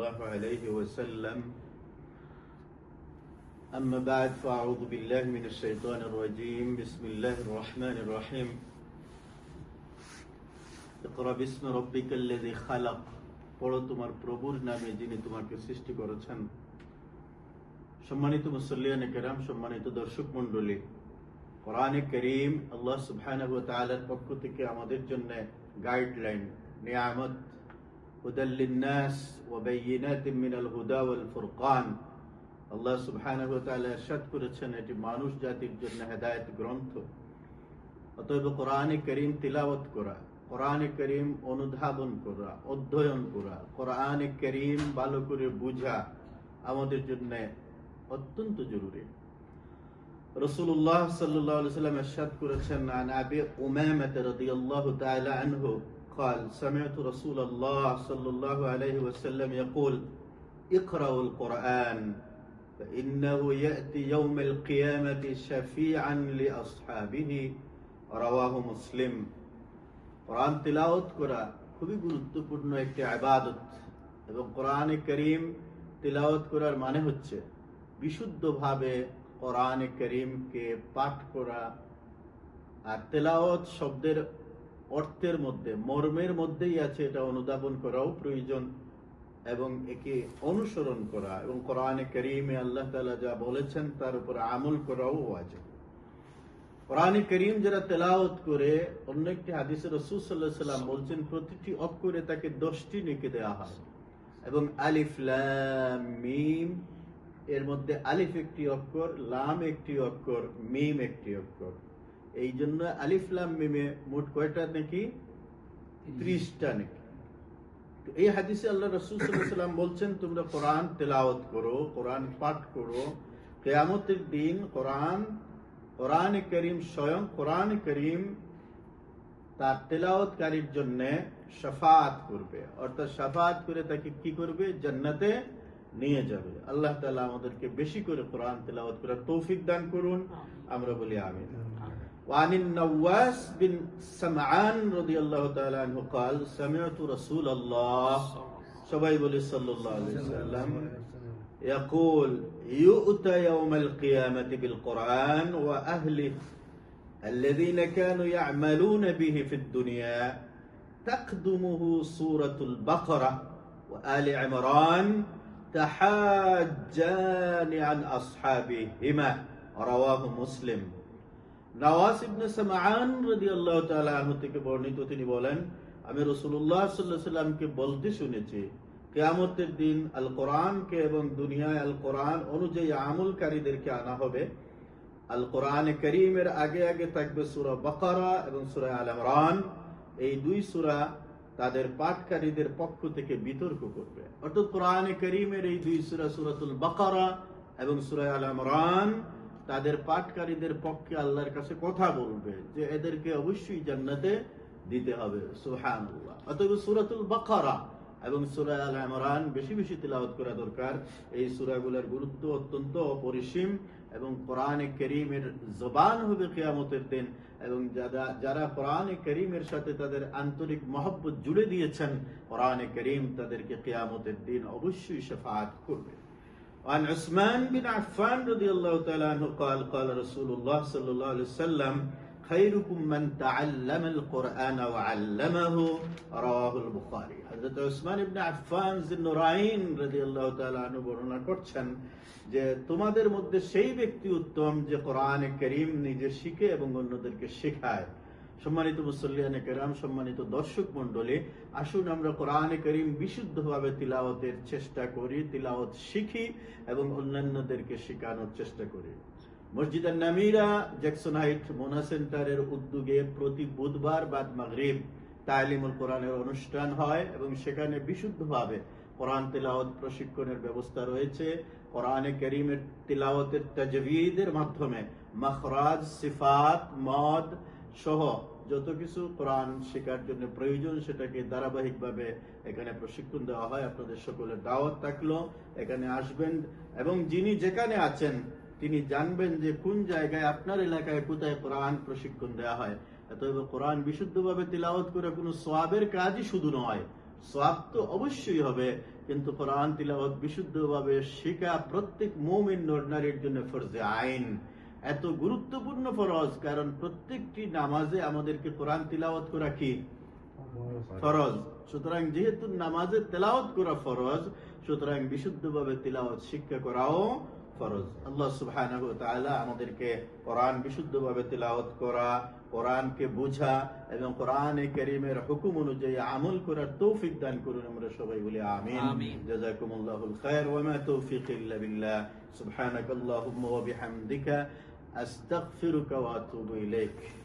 الله عليه وسلم أما بعد فأعوذ بالله من الشيطان الرجيم بسم الله الرحمن الرحيم اقرأ باسم ربك الذي خلق পড়ো তোমার প্রভুর নামে যিনি তোমাকে সৃষ্টি করেছেন সম্মানিত মুসল্লিয়ান কেরাম সম্মানিত দর্শক মন্ডলী কোরআনে করিম আল্লাহ সুবহানাহু ওয়া তাআলার পক্ষ থেকে আমাদের জন্য গাইডলাইন নিয়ামত হুদাল লিন্নাস ওয়া বাইয়িনাতিন মিনাল হুদা ওয়াল ফুরকান আল্লাহ সুবহানাহু ওয়া তাআলা ইরশাদ করেছেন এটি মানুষ জাতির জন্য হেদায়েত গ্রন্থ অতএব কোরআনে করিম তিলাওয়াত করা কোরআনে করিম অনুধাবন করা অধ্যয়ন করা কোরআনে করিম ভালো করে বুঝা আমাদের জন্য অত্যন্ত জরুরি রসুল্লাহ সাল্লাহ সাল্লাম এরশাদ করেছেন عن أبي أمامة رضي الله تعالى عنه قال سمعت رسول الله صلى الله عليه وسلم يقول اقرأوا القرآن فإنه يأتي يوم القيامة شفيعا لأصحابه رواه مسلم কোরআন তিলাওয়াত করা খুবই গুরুত্বপূর্ণ একটি আবাদত এবং কোরআনে করিম তিলাওয়াত করার মানে হচ্ছে বিশুদ্ধভাবে কোরআনে করিমকে পাঠ করা আর তেলাওয়াত শব্দের অর্থের মধ্যে, মর্মের মধ্যেই আছে এটা অনুধাবন করাও প্রয়োজন এবং একে অনুসরণ করা এবং কোরআনে করিমে আল্লাহ তালা যা বলেছেন তার উপর আমল করাও আছে কোরআনে করিম যারা তেলাওয়াত করে, অন্য একটি হাদিসে রসুল সাল্লাহ সাল্লাম বলছেন, প্রতিটি অক্ষরে তাকে দশটি নেকে দেওয়া হয় এবং আলিফ, লাম, মিম, এর মধ্যে আলিফ একটি অক্ষর, লাম একটি অক্ষর, মিম একটি অক্ষর। এই জন্য আলিফ লাম মিমে মোট কয়টা নাকি? ত্রিশটা নাকি। এই হাদিসে আল্লাহ রসুল সাল্লাম বলছেন তোমরা কোরআন তেলাওয়াত করো কোরআন পাঠ করো। কেয়ামতের দিন কোরআন কোরআন করিম স্বয়ং কোরআন করিম তার তেলাওয়াতকারীর জন্য শাফাত করবে। অর্থাৎ শাফাত করে তাকে কি করবে? জান্নাতে নিয়ে যাবে। আল্লাহ তাআলা আমাদেরকে বেশি করে কোরআন তেলাওয়াত করার তৌফিক দান করুন। আমরা বলি আমিন। وعن النواس بن سمعان رضي الله تعالى عنه قال سمعت رسول الله সবাই বলি সাল্লাল্লাহু আলাইহি ওয়াসাল্লাম يقول يؤتى يوم القيامة بالقرآن وأهله الذين كانوا يعملون به في الدنيا تقدمه سورة البقرة وآل عمران تحاجان عن أصحابهما رواه مسلم আমি বলতে শুনেছি, কিয়ামতের দিন আল কোরআনকে এবং দুনিয়ায় আল কোরআন অনুযায়ী আমলকারীদেরকে আনা হবে। আল কোরআন করিমের আগে আগে থাকবে সূরা বাকারা এবং সূরা আল এই দুই সূরা তাদের পাঠকারীদের পক্ষ থেকে বিতর্ক করবে। অর্থাৎ কোরআন করিমের এই দুই সুরা সূরাতুল বাকারা এবং সূরা আল ইমরান তাদের পাঠকারীদের পক্ষে আল্লাহর কাছে কথা বলবে যে এদেরকে অবশ্যই জান্নাতে দিতে হবে, সুবহানাল্লাহ। অতএব সূরাতুল বাকারা এবং সূরা বেশি বেশি তেলাওয়াত করা দরকার। এই সূরাগুলোর গুরুত্ব অত্যন্ত অপরিসীম এবং কোরআনে করিমের জবান হবে কেয়ামতের দিন এবং যারা যারা কোরআনে করিমের সাথে তাদের আন্তরিক মহব্বত জুড়ে দিয়েছেন, কোরআনে করিম তাদেরকে কেয়ামতের দিন অবশ্যই শাফাআত করবে। وعن عثمان بن عفان رضي الله تعالى عنه قال قال رسول الله صلى الله عليه وسلم خيركم من تعلم القرآن وعلمه رواه البخاري حضرت عثمان بن عفان জিন্নুরাইন রাদিয়াল্লাহু তাআলা আনহু বর্ণনা করছেন যে তোমাদের মধ্যে সেই ব্যক্তি উত্তম যে কোরআনে করিম নিজে শিখে এবং অন্যদেরকে শেখায় সম্মানিত মুসল্লিয়ানে কেরাম, সম্মানিত দর্শক মন্ডলী আসুন আমরা কোরআনে করিম বিশুদ্ধভাবে তিলাওয়াতের চেষ্টা করি, তিলাওয়াত শিখি এবং অন্যান্যদেরকে শেখানোর চেষ্টা করি। মসজিদের নামিরা জ্যাকসন হাইট মোনা সেন্টারের উদ্যোগে প্রতি বুধবার বাদ মাগরিব তালিমুল কোরআনের অনুষ্ঠান হয় এবং সেখানে বিশুদ্ধভাবে কোরআন তেলাওয়াত প্রশিক্ষণের ব্যবস্থা রয়েছে। কোরআনে করিমের তিলাওয়াতের তাজবিদের মাধ্যমে মখরাজ, সিফাত, মদ সহ যত কিছু কোরআন শেখার জন্য প্রয়োজন সেটাকে ধারাবাহিকভাবে এখানে প্রশিক্ষণ দেওয়া হয়। আপনাদের সকলের দাওয়াত থাকল, এখানে আসবেন এবং যিনি যেখানে আছেন, তিনি জানবেন যে কোন জায়গায় আপনার এলাকায় কোথায় কোরআন প্রশিক্ষণ দেওয়া হয়। অতএব কোরআন বিশুদ্ধভাবে তিলাওয়াত করে কোনো সোয়াবের কাজই শুধু নয় সোয়াব তো অবশ্যই হবে, কিন্তু কোরআন তিলাওয়াত বিশুদ্ধভাবে শেখা প্রত্যেক মুমিন নর নারীর জন্য ফরজে আইন। এত গুরুত্বপূর্ণ ফরজ কারণ প্রত্যেকটি নামাজে আমাদেরকে কোরআন তিলাওয়াত করা কি? ফরজ। সুতরাং যেহেতু নামাজে তেলাওয়াত করা ফরজ সুতরাং বিশুদ্ধভাবে তিলাওয়াত শিক্ষা করাও ফরজ। আল্লাহ তাআলা আমাদেরকে কোরআন বিশুদ্ধভাবে তিলাওয়াত করা কোরআনকে বোঝা এবং কোরআনে কারীমের হুকুম অনুযায়ী আমল করার তৌফিক দান করুন আমরা সবাই বলি আমিন। আমিন। জাযাকুমুল্লাহুল খায়র ওয়া মা তৌফিক ইল্লা বিল্লাহ। সুবহানাকাল্লাহুম্মা ওয়া বিহামদিকা। أستغفرك وأتوب إليك.